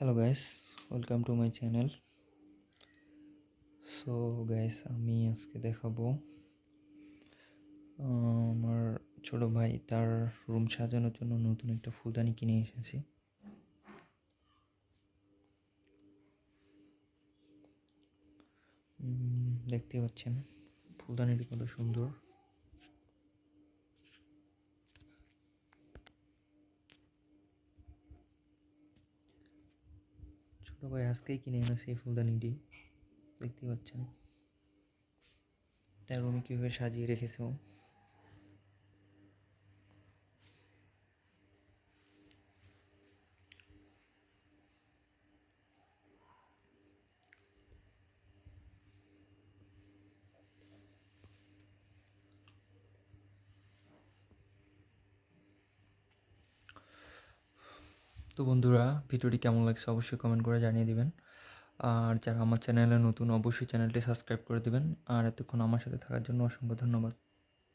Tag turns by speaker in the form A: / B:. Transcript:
A: Hello guys welcome to my channel so guys আমি আজকে দেখাবো আমার ছোট ভাই তার রুম সাজানোর জন্য নতুন একটা ফুলদানি কিনে এসেছি। দেখতে পাচ্ছেন, ফুলদানিটি কত সুন্দর। ভাই আজকেই কিনে এনেছে এই ফুলদানিটি। দেখতে পাচ্ছেন। তার রুমে কীভাবে সাজিয়ে রেখেছে তো বন্ধুরা, ভিডিওটি কেমন লাগছে অবশ্যই কমেন্ট করে জানিয়ে দিবেন। আর যারা আমার চ্যানেলে নতুন, অবশ্যই চ্যানেলটি সাবস্ক্রাইব করে দেবেন। আর এতক্ষণ আমার সাথে থাকার জন্য অসংখ্য ধন্যবাদ।